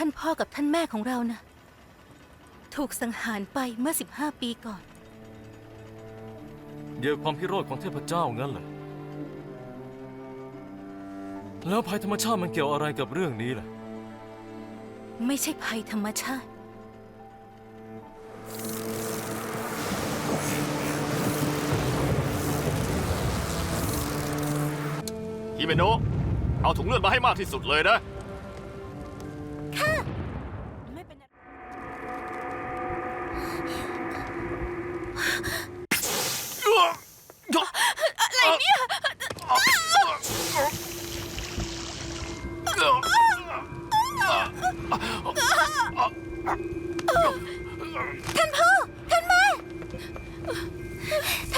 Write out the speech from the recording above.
ท่านพ่อกับท่านแม่ของเรานะ ถูกสังหารไปเมื่อ 15 ปีก่อน เดียวความพิโรธของเทพเจ้างั้นเหรอ แล้วภัยธรรมชาติมันเกี่ยวอะไรกับเรื่องนี้ล่ะ ไม่ใช่ภัยธรรมชาติ ฮิเมโนะเอาถุงเลือดมาให้มากที่สุดเลยนะ อะไรเนี่ย ท่านพ่อ ท่านแม่ทำใ